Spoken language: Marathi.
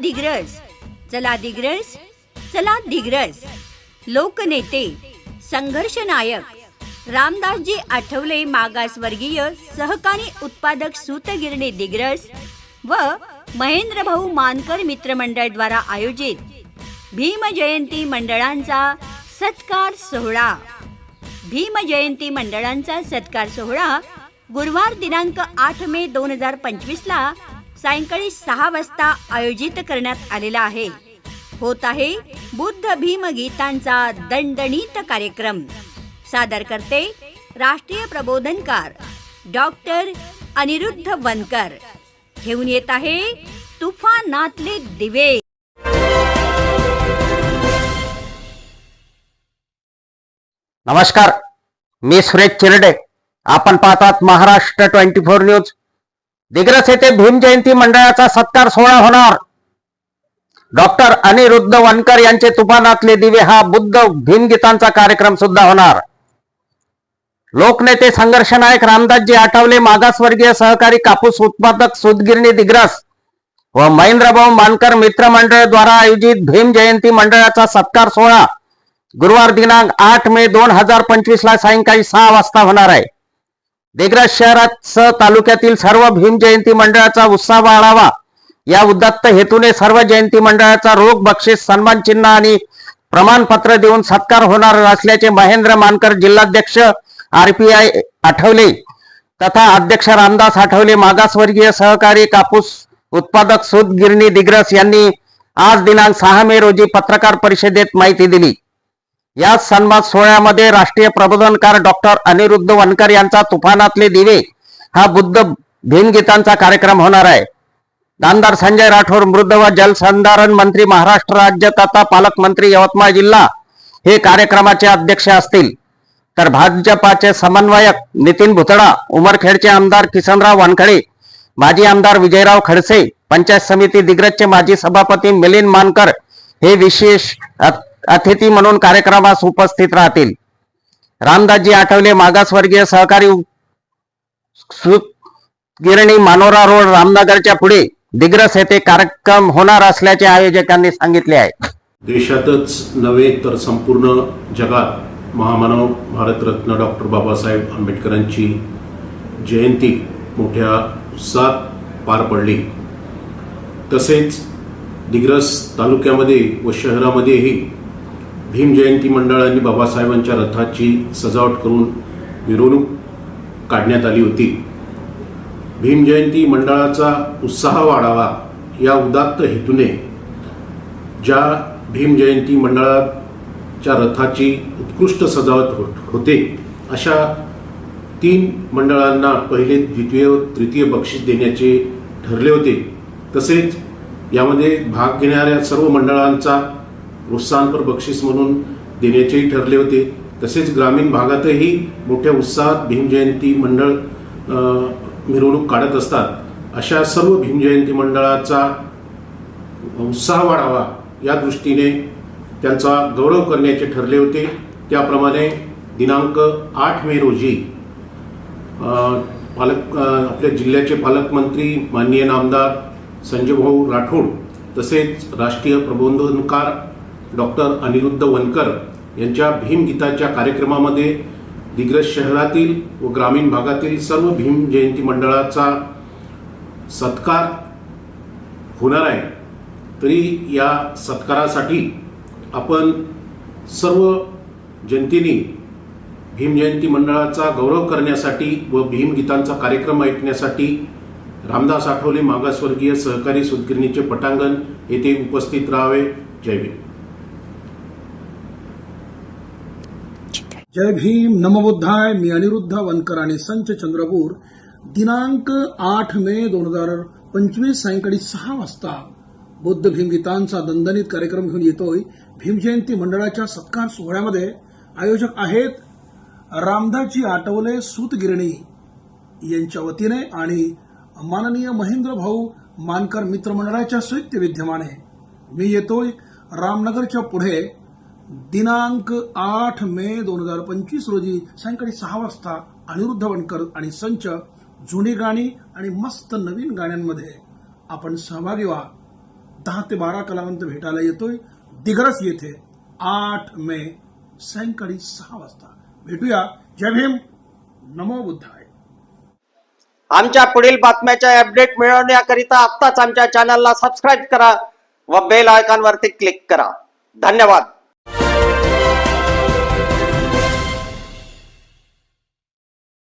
दिग्रस चला दिग्रस चला दिग्रस लोकनेते संघर्ष नायक. रामदासजी आठवले मागासवर्गीय सहकारी उत्पादक सूतगिरणी दिग्रस व महेंद्र भाऊ मानकर मित्रमंडळद्वारा आयोजित भीम जयंती मंडळांचा सत्कार सोहळा. भीम जयंती मंडळांचा सत्कार सोहळा गुरुवार दिनांक आठ मे दोन हजार पंचवीसला ला सायंकाळी सहा वाजता आयोजित करण्यात आलेला आहे. होत आहे बुद्ध भीम गीतांचा दणदणीत कार्यक्रम. सादर करते राष्ट्रीय प्रबोधनकार डॉक्टर अनिरुद्ध वनकर. घेऊन येत आहे तुफानातले दिवे. नमस्कार मी सुरेश चिरडे. आपण पाहतात Maharashtra twenty four news. Digras येथे भीम जयंती मंडळाचा सत्कार सोहळा होणार. डॉक्टर अनिरुद्ध वनकर यांचे तुफानातले दिवे हा बुद्ध भीमगीतांचा कार्यक्रम सुद्धा होणार. लोकनेते संघर्ष नायक रामदासजी आठवले मागासवर्गीय सहकारी कापूस उत्पादक सुदगिरणी दिग्रस व महेंद्रभाऊ मानकर मित्र द्वारा आयोजित भीम जयंती मंडळाचा सत्कार सोहळा गुरुवार दिनांक आठ मे दोन हजार पंचवीस ला सायंकाळी सहा वाजता होणार आहे. दिग्रज शहरात तालुक्यातील सर्व भीम जयंती मंडळाचा उत्साह वाढावा. या उद्दत्त हेतूने सर्व जयंती मंडळाचा रोख बक्षीस सन्मान चिन्ह आणि प्रमाणपत्र देऊन सत्कार होणार असल्याचे महेंद्र मानकर जिल्हाध्यक्ष आरपीआय आठवले. तथा अध्यक्ष रामदास आठवले मागासवर्गीय सहकारी कापूस उत्पादक सुत गिरणी दिग्रस यांनी आज दिनांक सहा मे रोजी पत्रकार परिषदेत माहिती दिली. या सन्मान सोहळ्यामध्ये राष्ट्रीय प्रबोधनकार डॉक्टर अनिरुद्ध वनकर यांचा तुफानातले दिवे हा बुद्ध भीमगीतांचा कार्यक्रम होणार आहे. दानदार संजय राठोड मृद व जलसंधारण मंत्री महाराष्ट्र राज्य तथा पालकमंत्री यवतमाळ जिल्हा हे कार्यक्रमाचे अध्यक्ष असतील. तर भाजपाचे समन्वयक नितीन भुतडा उमरखेडचे आमदार किसनराव वानखडे माजी आमदार विजयराव खडसे पंचायत समिती दिग्रजचे माजी सभापती मिलिंद मानकर हे विशेष अतिथी म्हणून कार्यक्रमास उपस्थित राहतील. रामदासजी आठवले मागासवर्गीय सहकारी गिरणी मानोरा रोड रामनगरच्या पुढे दिग्रस येथे कार्यक्रम होणार असल्याचे आयोजकांनी सांगितले आहे. देशातच नव्हे तर संपूर्ण जगात महामानव भारतरत्न डॉक्टर बाबासाहेब आंबेडकरांची जयंती मोठ्या उत्साहात पार पडली. तसेच दिग्रस तालुक्यामध्ये व शहरामध्येही भीम जयंती मंडळांनी बाबासाहेबांच्या रथाची सजावट करून मिरवणूक काढण्यात आली होती. भीम जयंती मंडळाचा उत्साह वाढावा या उदात्त हेतूने ज्या भीम जयंती मंडळाच्या रथाची उत्कृष्ट सजावट हो- होते अशा तीन मंडळांना पहिले द्वितीय तृतीय बक्षीस देण्याचे ठरले होते. तसेच यामध्ये भाग घेणाऱ्या सर्व मंडळांचा प्रोत्साहनपर बक्षीस म्हणून देण्याचेही ठरले होते. तसेच ग्रामीण भागातही मोठ्या उत्साहात भीम जयंती मंडळ मिरवणूक काढत असतात. अशा सर्व भीमजयंती मंडळाचा उत्साह वाढावा या दृष्टीने त्यांचा गौरव करण्याचे ठरले होते. त्याप्रमाणे दिनांक आठ मे रोजी पालक आपल्या जिल्ह्याचे पालकमंत्री माननीय नामदार संजयभाऊ राठोड तसेच राष्ट्रीय प्रबोधनकार डॉक्टर अनिरुद्ध वनकर यांच्या भीमगीताच्या कार्यक्रमामध्ये दिग्रज शहरातील व ग्रामीण भागातील सर्व भीम जयंती मंडळाचा सत्कार होणार आहे. तरी या सत्कारासाठी आपण सर्व जनतेने भीम जयंती मंडळाचा गौरव करण्यासाठी व भीमगीतांचा कार्यक्रम ऐकण्यासाठी रामदास आठवले मागासवर्गीय सहकारी सुदगिरणीचे पटांगण येथे उपस्थित राहावे. जय भीम. जय भीम नमबुद्धाय मी अनिरुद्ध वनकर आणि संच चंद्रपूर दिनांक आठ मे दोन हजार पंचवीस सायंकाळी सहा वाजता. बुद्ध भीमगीतांचा दणदणीत कार्यक्रम घेऊन येतोय. भीमजयंती मंडळाच्या सत्कार सोहळ्यामध्ये आयोजक आहेत रामदासजी आठवले सूतगिरणी यांच्या वतीने आणि माननीय महेंद्र भाऊ मानकर मित्रमंडळाच्या संयुक्त विद्यमाने. मी येतोय रामनगरच्या पुढे. दिनांक आठ मे दोन हजार पंचवीस रोजी सायंकाळी सहा वाजता अनिरुद्ध वनकर आणि संच जुनी गाणी आणि मस्त नवीन गाण्यांमध्ये आपण सहभागी व्हा. दहा ते बारा कलावंत भेटायला येतोय. दिग्रस येथे आठ मे सायंकाळी सहा वाजता. भेटूया. जय भीम. नमो बुद्धाय. आमच्या पुढील बातम्याच्या अपडेट मिळवण्याकरिता आत्ताच आमच्या चॅनलला सबस्क्राईब करा व बेल आयकॉनवरती क्लिक करा. धन्यवाद.